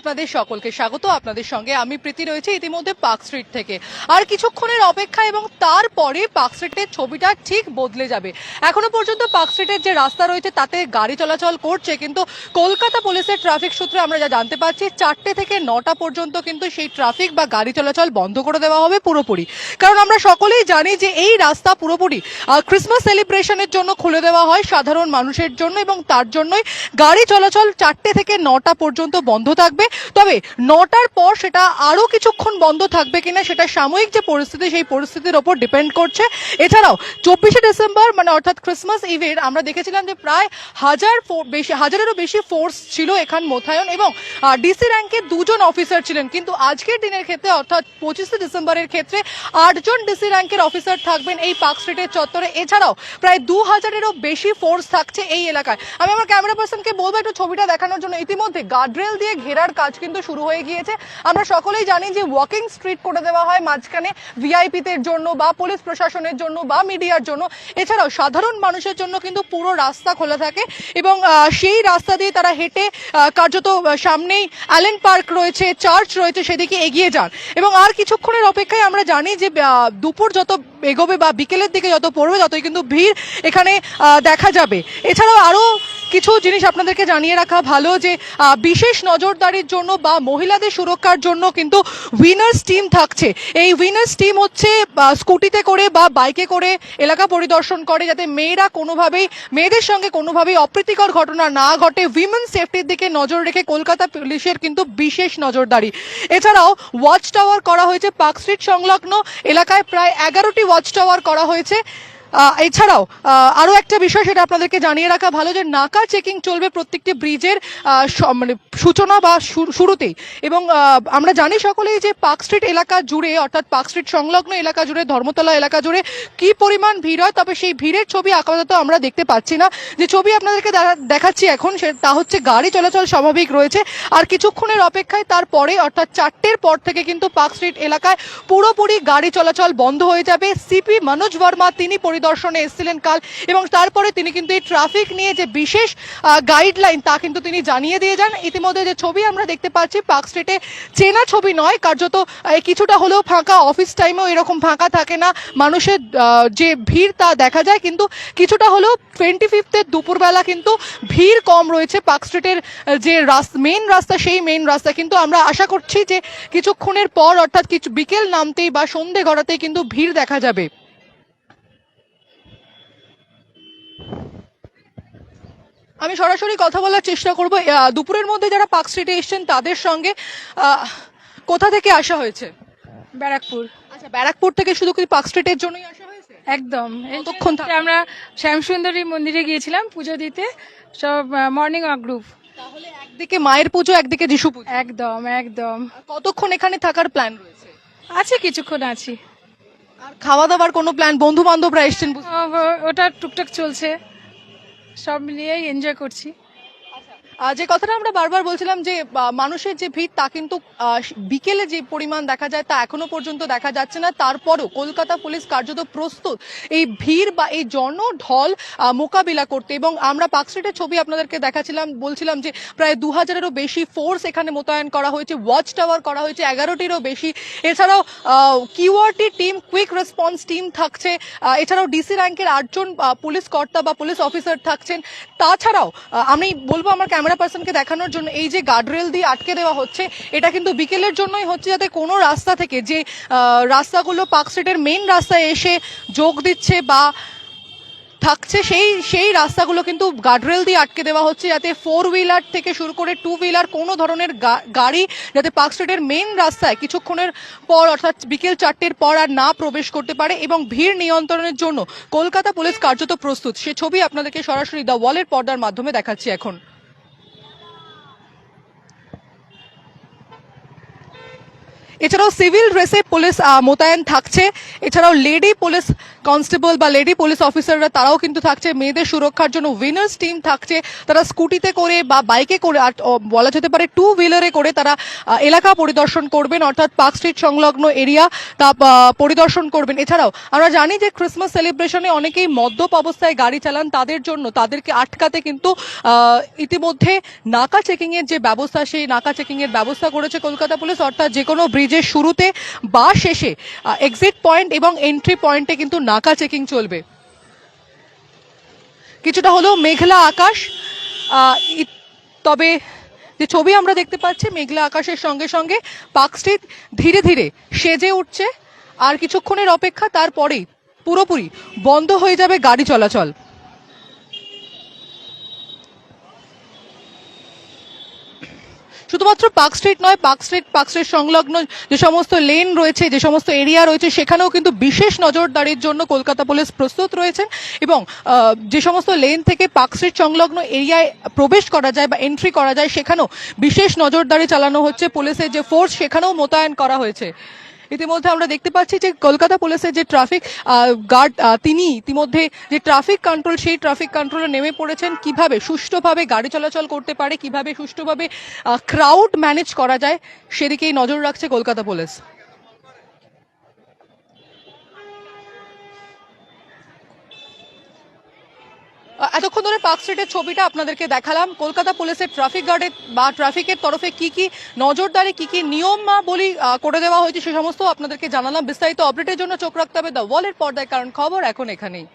আপনাদের সকলকে স্বাগত। আপনাদের সঙ্গে আমি প্রীতি রয়েছে ইতিমধ্যে পার্ক স্ট্রিট থেকে। আর কিছুক্ষণের অপেক্ষা এবং তারপরে পার্ক স্ট্রিটের ছবিটা ঠিক বদলে যাবে। এখনও পর্যন্ত পার্ক স্ট্রিটের যে রাস্তা রয়েছে, তাতে গাড়ি চলাচল করছে, কিন্তু কলকাতা পুলিশের ট্রাফিক সূত্রে আমরা যা জানতে পারছি, চারটে থেকে নটা পর্যন্ত কিন্তু সেই ট্রাফিক বা গাড়ি চলাচল বন্ধ করে দেওয়া হবে পুরোপুরি। কারণ আমরা সকলেই জানি যে এই রাস্তা পুরোপুরি ক্রিসমাস সেলিব্রেশনের জন্য খুলে দেওয়া হয় সাধারণ মানুষের জন্য এবং তার জন্যই গাড়ি চলাচল চারটে থেকে নটা পর্যন্ত বন্ধ থাকবে। তবে নটার পর সেটা আরও কিছুক্ষণ বন্ধ থাকবে কিনা সেটা সাময়িক যে পরিস্থিতি, সেই পরিস্থিতির ওপর ডিপেন্ড করছে। এছাড়াও চব্বিশে ডিসেম্বর মানে অর্থাৎ ক্রিসমাস ইভের আমরা দেখেছিলাম যে প্রায় হাজার বেশি হাজারেরও বেশি ফোর্স ছিল এখান মোথায়ন এবং ডিসি র্যাঙ্কে দুজন অফিসার ছিলেন। কিন্তু আজকের দিনের ক্ষেত্রে অর্থাৎ পঁচিশে ডিসেম্বরের ক্ষেত্রে আটজন ডিসি র্যাঙ্কের অফিসার থাকবেন এই পার্ক স্ট্রিটের চত্বরে। এছাড়াও প্রায় দু হাজারেরও বেশি ফোর্স থাকছে এই এলাকায়। আমি আমার ক্যামেরা পার্সনকে বলব একটু ছবিটা দেখানোর জন্য। ইতিমধ্যে গার্ডরেল দিয়ে ঘেরার কাজ কিন্তু শুরু হয়ে গিয়েছে। আমরা সকলেই জানি যে ওয়াকিং স্ট্রিট করে দেওয়া হয় মাঝখানে ভিআইপিদের জন্য বা পুলিশ প্রশাসনের জন্য বা মিডিয়ার জন্য। এছাড়াও সাধারণ মানুষের জন্য কিন্তু পুরো রাস্তা খোলা থাকে এবং সেই রাস্তা দিয়ে তারা হেঁটে কার্যত সামনেই অ্যালেন পার্ক রয়েছে চার্চ রয়েছে, সেদিকে এগিয়ে যান। এবং আর কিছুক্ষণের অপেক্ষায় আমরা জানি যে দুপুর যত এগোবে বা বিকেলের দিকে যত পড়বে, ততই কিন্তু ভিড় এখানে দেখা যাবে। এছাড়াও আরও কিছু জিনিস আপনাদেরকে জানিয়ে রাখা ভালো যে বিশেষ নজরদারির জন্য বা মহিলাদের সুরক্ষার জন্য কিন্তু উইনার্স টিম থাকছে। এই উইনার্স টিম হচ্ছে স্কুটিতে করে বা বাইকে করে এলাকা পরিদর্শন করে যাতে মেয়েরা কোনোভাবেই, মেয়েদের সঙ্গে কোনোভাবেই অপ্রীতিকর ঘটনা না ঘটে। উইমেন সেফটির দিকে নজর রেখে কলকাতা পুলিশের কিন্তু বিশেষ নজরদারি। এছাড়াও ওয়াচ টাওয়ার করা হয়েছে, পার্ক স্ট্রিট সংলগ্ন এলাকায় প্রায় এগারোটি ওয়াচ টাওয়ার করা হয়েছে। এছাড়াও আরও একটা বিষয় সেটা আপনাদেরকে জানিয়ে রাখা ভালো যে নাকা চেকিং চলবে প্রত্যেকটি ব্রিজের মানে সূচনা বা শুরুতেই। এবং আমরা জানি সকলেই যে পার্ক স্ট্রিট এলাকা জুড়ে, অর্থাৎ পার্ক স্ট্রিট সংলগ্ন এলাকা জুড়ে, ধর্মতলা এলাকা জুড়ে কি পরিমাণ ভিড় হয়, তবে সেই ভিড়ের ছবি আপাতত আমরা দেখতে পাচ্ছি না। যে ছবি আপনাদেরকে দেখা- দেখাচ্ছি এখন সে, তা হচ্ছে গাড়ি চলাচল স্বাভাবিক রয়েছে। আর কিছুক্ষণের অপেক্ষায় তারপরে অর্থাৎ চারটের পর থেকে কিন্তু পার্ক স্ট্রিট এলাকায় পুরোপুরি গাড়ি চলাচল বন্ধ হয়ে যাবে। সিপি মনোজ বর্মা, তিনি পরিদর্শনে এসেছিলেন কাল এবং তারপরে তিনি কিন্তু এই ট্রাফিক নিয়ে যে বিশেষ গাইডলাইন তা কিন্তু তিনি জানিয়ে দিয়ে যান। ইতিমধ্যে যে ছবি আমরা দেখতে পাচ্ছি, পার্ক স্ট্রিটে চেনা ছবি নয়, কার্যত কিছুটা হলেও ফাঁকা অফিস টাইমেও এরকম ফাঁকা থাকে না। মানুষের যে ভিড় তা দেখা যায়, কিন্তু কিছুটা হলেও টোয়েন্টি ফিফথের দুপুরবেলা কিন্তু ভিড় কম রয়েছে পার্ক স্ট্রিটের যে মেন রাস্তা, সেই মেন রাস্তা। কিন্তু আমরা আশা করছি যে কিছুক্ষণের পর, অর্থাৎ কিছু বিকেল নামতেই বা সন্ধে গড়াতেই কিন্তু ভিড় দেখা যাবে। আমি সরাসরি কথা বলার চেষ্টা করব। দুপুরের মধ্যে যারা পার্ক স্ট্রিটে এসেছেন তাদের সঙ্গে কোথা থেকে আসা হয়েছে? ব্যারাকপুর। আচ্ছা ব্যারাকপুর থেকে শুধু কি পার্ক স্ট্রিটের জন্যই আসা হয়েছে? একদম। এতক্ষণ? আমরা শ্যামসুন্দরী মন্দিরে গিয়েছিলাম পুজো দিতে। সব মর্নিং ওয়াক গ্রুপ তাহলে একদিকে মায়ের পুজো একদিকে যিশু পুজো? একদম একদম। কতক্ষণ এখানে থাকার প্ল্যান রয়েছে? আছে কিছুক্ষণ আছি। আর খাওয়া দাওয়ার কোনো প্ল্যান বন্ধু বান্ধবরা এসছেন ওটা টুকটাক চলছে। সব মিলিয়েই এনজয় করছি। যে কথাটা আমরা বারবার বলছিলাম যে মানুষের যে ভিড় তা কিন্তু বিকেলে যে পরিমাণ দেখা যায় তা এখনও পর্যন্ত দেখা যাচ্ছে না। তারপরও কলকাতা পুলিশ কার্যত প্রস্তুত এই ভিড় বা এই জনঢল আহ, মোকাবিলা করতে। এবং আমরা পার্ক স্ট্রিটের ছবি আপনাদেরকে দেখাছিলাম বলছিলাম যে প্রায় দু হাজারেরও বেশি ফোর্স এখানে মোতায়েন করা হয়েছে ওয়াচ টাওয়ার করা হয়েছে এগারোটিরও বেশি। এছাড়াও QRT team quick response team থাকছে। এছাড়াও ডিসি র্যাঙ্কের আটজন পুলিশ কর্তা বা পুলিশ অফিসার থাকছেন। তাছাড়াও আমি বলব আমার ক্যামেরা পার্সনকে দেখানোর জন্য এই যে গার্ডরেল দিয়ে আটকে দেওয়া হচ্ছে, এটা কিন্তু বিকেলের জন্যই হচ্ছে যাতে কোনো রাস্তা থেকে যে রাস্তাগুলো পার্ক স্ট্রিটের মেন রাস্তায় এসে যোগ দিচ্ছে বা থাকছে, সেই সেই রাস্তাগুলো কিন্তু গার্ডরেল দিয়ে আটকে দেওয়া হচ্ছে যাতে ফোর হুইলার থেকে শুরু করে টু হুইলার কোনো ধরনের গাড়ি যাতে পার্ক স্ট্রিটের মেন রাস্তায় কিছুক্ষণের পর, অর্থাৎ বিকেল চারটের পর আর না প্রবেশ করতে পারে এবং ভিড় নিয়ন্ত্রণের জন্য কলকাতা পুলিশ কার্যত প্রস্তুত। সে ছবি আপনাদেরকে সরাসরি দ্য ওয়ালের পর্দার মাধ্যমে দেখাচ্ছি এখন। এছাড়াও সিভিল ড্রেসে পুলিশ মোতায়েন থাকছে। এছাড়াও লেডি পুলিশ কনস্টেবল বা লেডি পুলিশ অফিসাররা তারাও কিন্তু থাকছে। মেয়েদের সুরক্ষার জন্য উইনার্স টিম থাকছে। তারা স্কুটিতে করে বা বাইকে করে আর বলা যেতে পারে টু হুইলারে করে তারা এলাকা পরিদর্শন করবেন, অর্থাৎ পার্ক স্ট্রিট সংলগ্ন এরিয়া তা পরিদর্শন করবেন। এছাড়াও আমরা জানি যে ক্রিসমাস সেলিব্রেশনে অনেকেই মদ্যপ অবস্থায় গাড়ি চালান তাদের জন্য। তাদেরকে আটকাতে কিন্তু ইতিমধ্যে নাকা চেকিংয়ের যে ব্যবস্থা, সেই নাকা চেকিংয়ের ব্যবস্থা করেছে কলকাতা পুলিশ। অর্থাৎ যে কোনো ব্রিজের শুরুতে বা শেষে এক্সিট পয়েন্ট এবং এন্ট্রি পয়েন্টে কিন্তু নাকা চেকিং চলবে। কিছুটা হলো মেঘলা আকাশ তবে যে ছবি আমরা দেখতে পাচ্ছি, মেঘলা আকাশের সঙ্গে সঙ্গে পার্ক স্ট্রিট ধীরে ধীরে সেজে উঠছে। আর কিছুক্ষণের অপেক্ষা, তারপরেই পুরোপুরি বন্ধ হয়ে যাবে গাড়ি চলাচল। শুধুমাত্র পার্ক স্ট্রিট নয়, পার্ক স্ট্রিট পার্ক স্ট্রিট সংলগ্ন যে সমস্ত লেন রয়েছে, যে সমস্ত এরিয়া রয়েছে, সেখানেও কিন্তু বিশেষ নজরদারির জন্য কলকাতা পুলিশ প্রস্তুত রয়েছেন এবং যে সমস্ত লেন থেকে পার্ক স্ট্রিট সংলগ্ন এরিয়ায় প্রবেশ করা যায় বা এন্ট্রি করা যায়, সেখানেও বিশেষ নজরদারি চালানো হচ্ছে পুলিশের যে ফোর্স, সেখানেও মোতায়েন করা হয়েছে। ইতিমধ্যে আমরা দেখতে পাচ্ছি যে কলকাতা পুলিশের যে ট্রাফিক গার্ড তিনি ইতিমধ্যে যে ট্রাফিক কন্ট্রোল, সেই ট্রাফিক কন্ট্রোলে নেমে পড়েছেন। কীভাবে সুষ্ঠুভাবে গাড়ি চলাচল করতে পারে, কীভাবে সুষ্ঠুভাবে ক্রাউড ম্যানেজ করা যায়, সেদিকেই নজর রাখছে কলকাতা পুলিশ। এতক্ষণ ধরে পার্ক স্ট্রিটের ছবিটা আপনাদেরকে দেখালাম। কলকাতা পুলিশের ট্রাফিক গার্ডের বা ট্রাফিকের তরফে কি কি নজরদারি, কি কি নিয়মাবলী বলি করে দেওয়া হয়েছে সে সমস্ত আপনাদেরকে জানালাম। বিস্তারিত আপডেটের জন্য চোখ রাখতে হবে দ্য ওয়ালের পর্দায়, কারণ খবর এখন এখানেই।